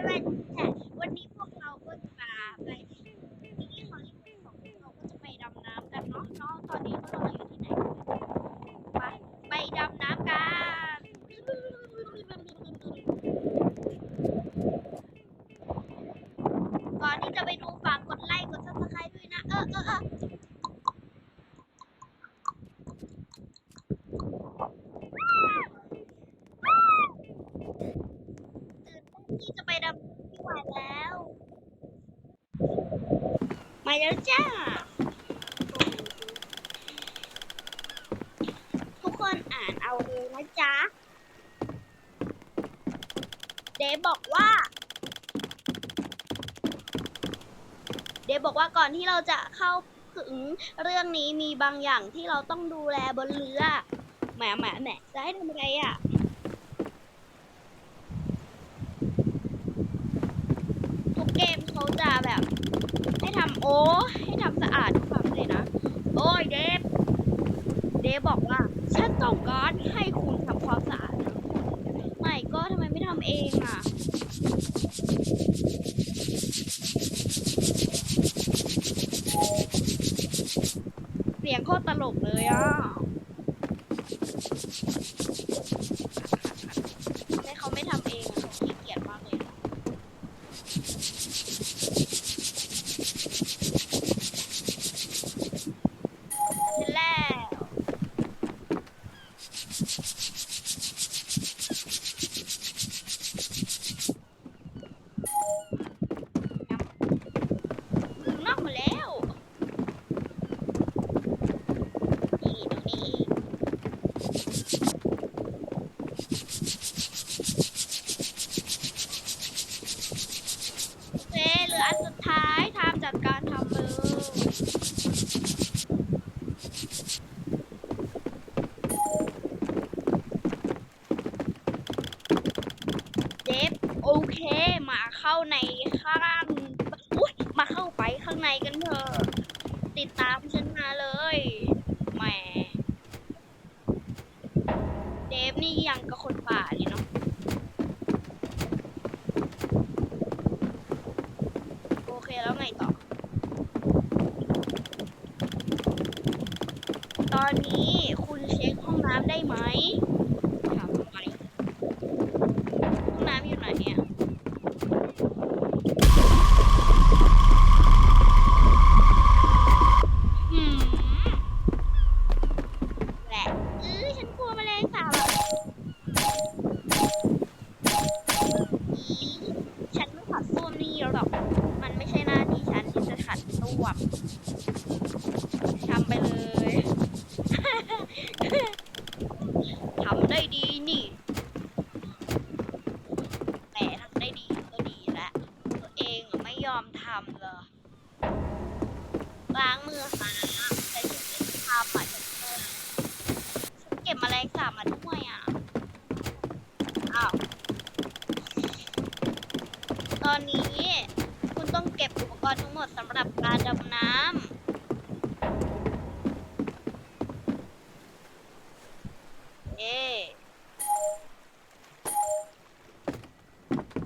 ช่ไหมแต่วันนี้พวกเราก็จะมาไปที่ของอีกสองเราก็จะไปดำน้ำกันเนาะเนาะตอนนี้พวกเราอยู่ที่ไหนไปไปดำน้ำกันก่อนที่จะไปดูฝากกดไลค์กดซับสไครต์ด้วยนะเออเออเออตื่นเต้นที่จะไปดำที่หวานแล้ว มา แล้วจ้า ทุกคนอ่านเอาเลยนะจ๊ะ เดบอกว่า เดบอกว่าก่อนที่เราจะเข้าถึงเรื่องนี้มีบางอย่างที่เราต้องดูแลบนเรือแหมแหมแหมจะให้ทำอะไรอะทุกเกมเขาจะแบบ ให้ทำโอ้ให้ทำสะอาดทุกครั้งเลยนะ โอ้ยเดฟ เดฟบอกว่า ฉันต้องการให้คุณทำความสะอาดทั้งหมดไม่ก็ทำไมไม่ทำเองอะเสียงโคตรตลกเลยอะให้เขาไม่ทำเองอะเขาขี้เกียจมากเลยอะเสร็จแล้วลืมนอกหมดแล้ว นี่ตรงนี้ โอเคเหลืออันสุดท้ายทำจากการทำมือ เดฟโอเค มาเข้าในข้างอุ้ยมาเข้าไปข้างในกันเถอะ ติดตามฉันมาเลยแหม เดฟนี่ยังกับคนป่าเลยเนาะ โอเค แล้วไงต่อ ตอนนี้คุณเช็คห้องน้ำได้ไหมถามทำไมห้องน้ำอยู่ไหนเนี่ย หืมแหละเออฉันกลัวแมลงสาบอีฉันไม่ขัดส้วมนี่หรอก มันไม่ใช่หน้าที่ฉันที่จะขัดส้วมทำไปเลย ทำได้ดีนี่แหมทำได้ดีก็ดีแล้วตัวเองอะไม่ยอมทำเลย ล้างมือหาแต่ฉันไม่ทำอะฉันเออฉันเก็บแมลงสาบมาด้วยอะ อ้าว ต อนนี้ คุณต้องเก็บอุปกรณ์ทั้งหมดสำหรับการดำน้ำเอ๊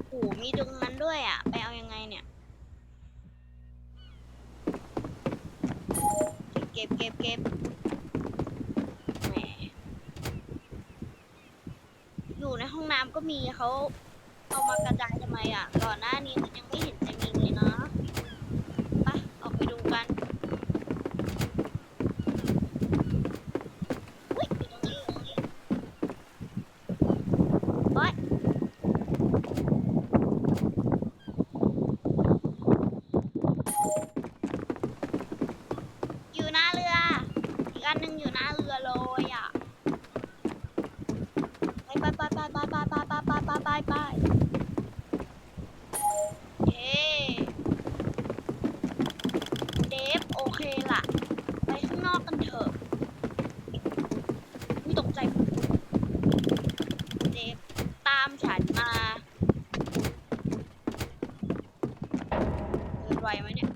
โหมีตรงนั้นด้วยอะ ไปเอายังไงเนี่ย เก็บเก็บเก็บแหมอยู่ในห้องน้ำก็มีเขา เอามากระจายทำไมอะ ก่อนหน้านี้มันยังไม่เห็นจะมีเลยเนาะไปออกไปดูกันเฮ้ยอยู่ตรงนี้อยู่ตรงนี้โอ๊ยอยู่หน้าเรือ อีกอันหนึ่งอยู่หน้าเรือเลยอะ ไปปไปไปไปไปไปไปไปไปไปเย้เดฟโอเคล่ะ ไปข้างนอกกันเถอะไม่ตกใจเดฟตามฉันมาเดินไหวไหมเนี่ย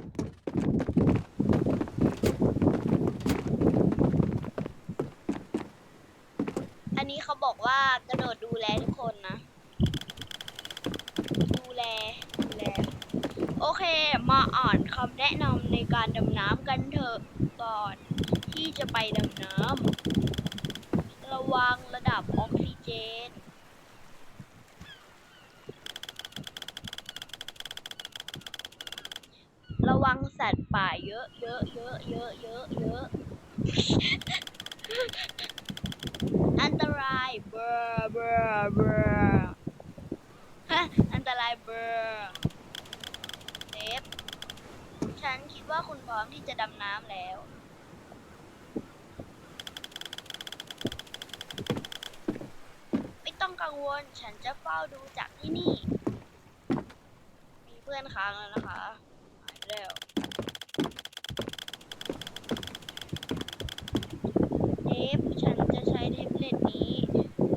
ี้เขาบอกว่ากระโดดดูแลทุกคนนะ ดูแลดูแล โอเค มาอ่านคำแนะนำในการดำน้ำกันเถอะก่อน ที่จะไปดำน้ำระวังระดับออกซิเจนระวังสัตว์ป่าเยอะเยอะเยอะเยอะเยอะเยอะ อันตรายเบอร์เบอร์เบอร์ฮะอันตรายเบอร์เซฟฉันคิดว่าคุณพร้อม ที่จะดำน้ำแล้ว ไม่ต้องกังวลฉันจะเฝ้าดูจากที่นี่ มีเพื่อนค้างแล้วนะคะหายแล้ว เทปฉันจะใช้เทปเล็ตนี้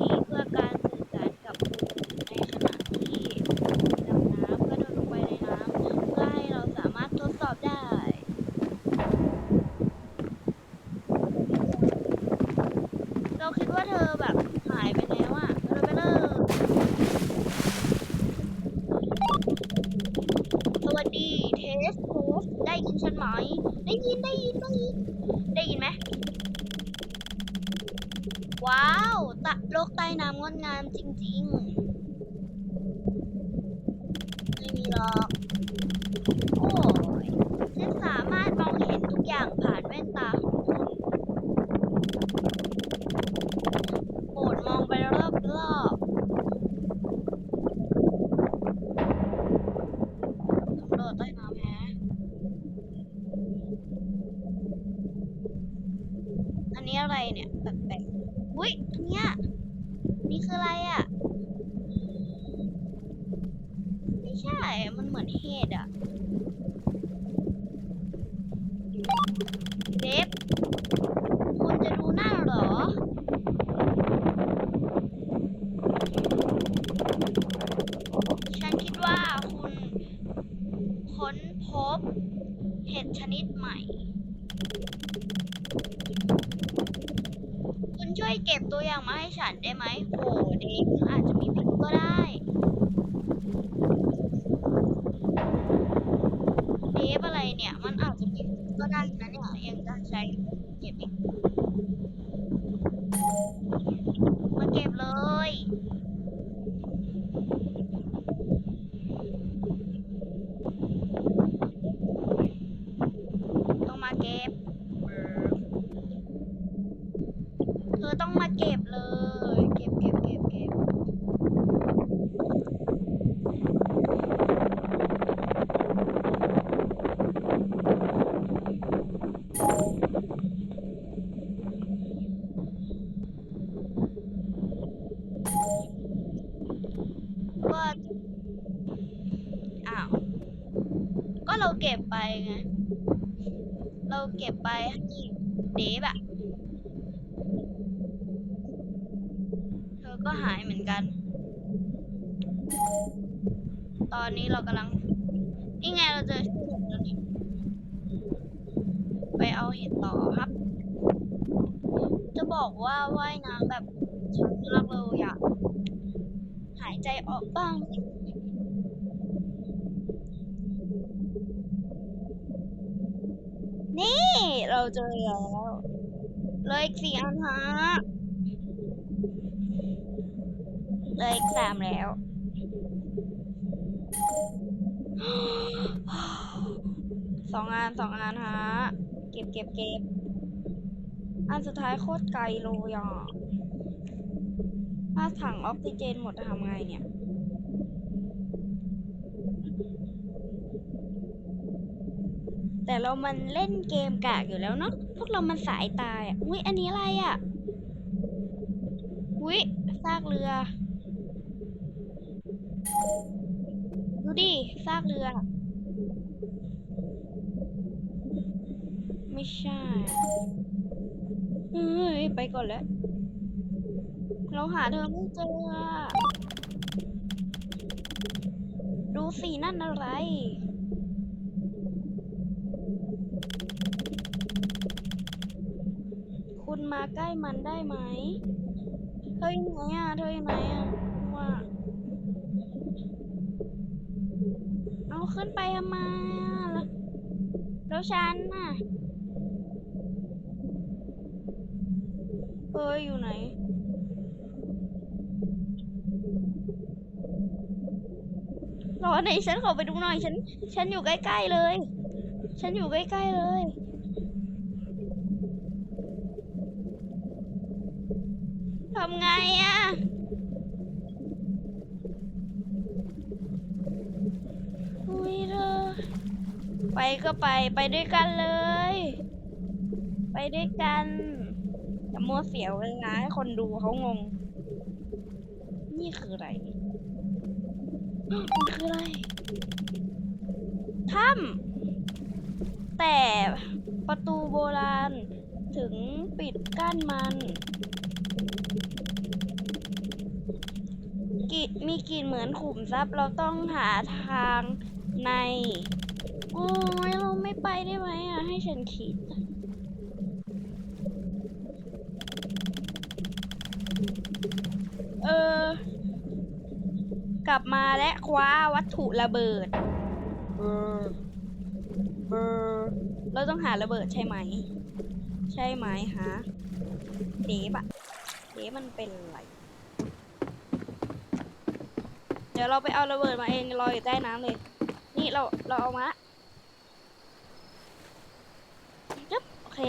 นี้เพื่อการสื่อสารกับคุณในขณะที่ดำน้ำก็โดดลงไปในน้ำเพื่อให้เราสามารถทดสอบได้ เราคิดว่าเธอแบบหายไปแล้วอะเราไปเลย สวัสดีเทสโพสได้ยินฉันไหม ได้ยินได้ยินได้ยิน ได้ยินไหม ว้าวตะโลกใต้น้ำงดงามจริง ๆ ไม่มีหรอก โอ้ยฉันสามารถมองเห็นทุกอย่างผ่านแว่นตาของคุณโปรดมองไปรอบๆสำรวจใต้น้ำแฮะ อันนี้อะไรเนี่ยแปลกๆ อุ้ยเนี้ยนี่คืออะไรอะ ไม่ใช่ มันเหมือนเห็ดอะเดฟคุณจะดูนั่นเหรอ ฉันคิดว่าคุณค้นพบเห็ดชนิดใหม่ คุณช่วย เก็บตัวอย่างมาให้ฉันได้ไหมโอ้เด็กอาจจะมีพิษก็ได้ เดฟอะไรเนี่ย มันอาจจะมีพิษก็ได้นะเนี่ยยังจะใช้เก็บอีกมาเก็บเลย ต้องมาเก็บ เธอ ต้องมาเก็บเลย เก็บเก็บเก็บเก็บก็อ้าว ก็เราเก็บไปไง เราเก็บไปให้เดฟอะ เธอ ก็หายเหมือนกัน ตอนนี้เรากำลัง นี่ไงเราเจอห็ดแล้วนี่ไปเอาเห็ดต่อครับ จะบอกว่าว่ายน้ำแบบชันมากเลยอะหายใจออกบ้างนี่ เราเจอแล้วเลยสี่อันฮะ เลยอีกสามแล้ว สองอันสองอันฮะ เก็บเก็บเก็บ อันสุดท้ายโคตรไกลเลยอะถ้าถังออกซิเจนหมดจะทำไงเนี่ยแต่เรามันเล่นเกมกากอยู่แล้วเนาะ พวกเรามันสายตายอะ อุ้ยอันนี้อะไรอะ อุ้ยซากเรือ ดูดิซากเรือ ไม่ใช่เฮ้ยไปก่อนแล้ว เราหาเธอไม่เจอ ดูสินั่นอะไรคุณมาใกล้มันได้ไหม เธออยู่ไหนอะ เธออยู่ไหนอะว่า เอา ขึ้นไปทำไมอะแล้วฉันน่ะเอ้ยอยู่ไหน รอหนฉันขอไปดูหน่อย ฉัน ฉันอยู่ใกล้ๆเลย ฉันอยู่ใกล้ๆเลยทำไงอะอุ้ยเธอ ไป ก็ไปไปด้วยกันเลย ไปด้วยกันจะมัวเสียเวลาให้คนดูเขางง นี่คืออะไรมันคืออะไรถ้ำแต่ประตูโบราณถึงปิดกั้นมันกิมีกลิ่นเหมือนขุมทรัพย์เราต้องหาทางใน โอ้ยเราไม่ไปได้ไหมอะ ให้ฉันคิดเออ กลับมาและคว้าวัตถุระเบิดเบอร์เบอร์เราต้องหาระเบิดใช่ไหม ใช่ไหมฮะเดฟอะเดฟมันเป็นอะไร เดี๋ยวเราไปเอาระเบิดมาเองรออยู่ใต้น้ำเลย นี่เราเราเอามาละ จึ๊บโอเค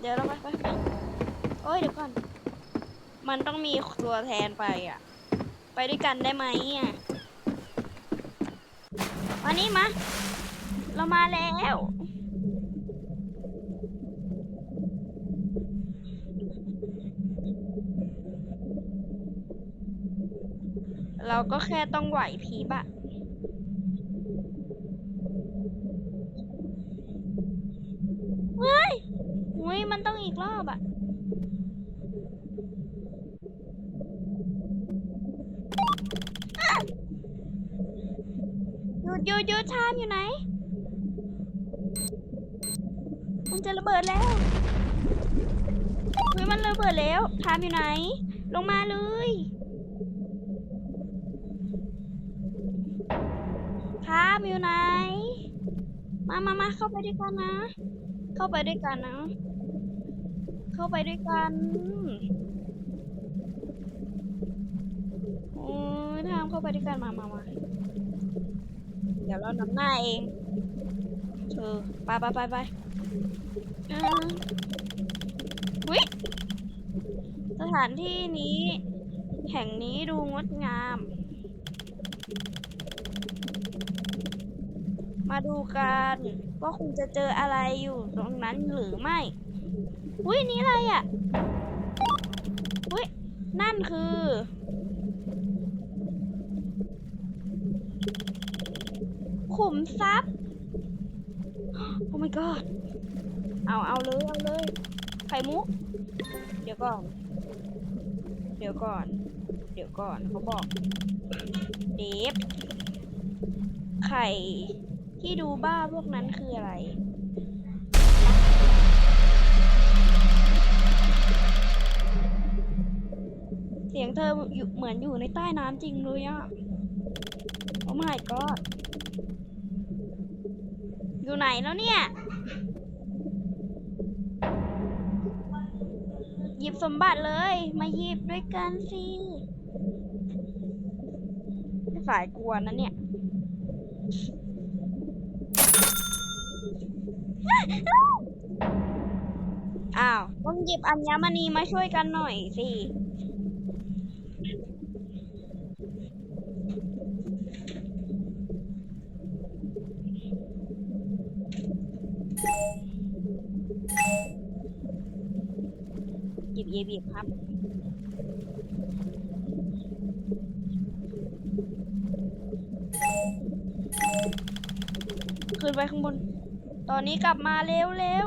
เดี๋ยวเราไปไปไปโอ้ยเดี๋ยวก่อน มันต้องมีตัวแทนไปอะ ไปด้วยกันได้ไหมอะมานี่มา เรามาแล้วเราก็แค่ต้องไหวพริบอะ้มันต้องอีกรอบอะหยุดหยุดหยุดชามอยู่ไหน มันจะระเบิดแล้วเฮ้ยมันระเบิดแล้วชามอยู่ไหน ลงมาเลยชามอยู่ไหน มามามาเข้าไปด้วยกันนะ เข้าไปด้วยกันนะ เข้าไปด้วยกัน โอ้ยทามเข้าไปด้วยกันมามามาเดี๋ยวเรานำหน้าเองเธอไปไปไปไปอ่าวิสถานที่นี้ แห่งนี้ดูงดงาม มาดูกันว่าคุณจะเจออะไรอยู่ตรงนั้นหรือไม่ อุ้ยนี่อะไรอะ อุ้ยนั่นคือ ขุมทรัพย์ โอ้ my god เอาเอาเลย เอาเลย ไข่มุก เดี๋ยวก่อน เดี๋ยวก่อน เดี๋ยวก่อนเขาบอก เดฟ ไข่ที่ดูบ้าพวกนั้นคืออะไร สียงเธออยู่เหมือนอยู่ในใต้น้ำจริงเลยอะโอ้ my god อยู่ไหนแล้วเนี่ย หยิบสมบัติเลย มาหยิบด้วยกันสิสายกวนนะเนี่ยอ้าวต้องหยิบอัญมณีมาช่วยกันหน่อยสิ หยิบหยิบหยิบครับขึ้นไปข้างบน ตอนนี้กลับมาเร็วเร็ว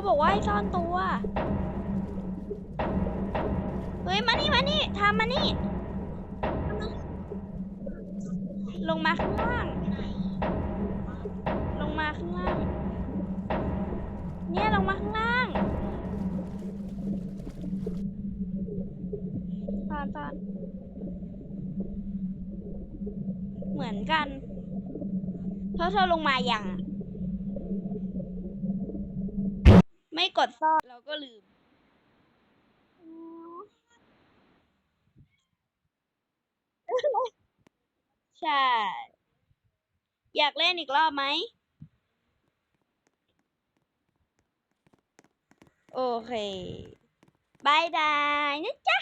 เขาบอกว่าให้ซ่อนตัว เฮ้ย มานี่ มานี่ทำมานี่ ลงมาข้างล่าง ลงมาข้างล่าง เนี่ย ลงมาข้างล่างตอนตอนเหมือนกันเธอเธอลงมาอย่าง ไม่กดซ่อนเราก็ลืม ใช่ อยากเล่นอีกรอบไหม โอเคบายบายนะจ๊ะ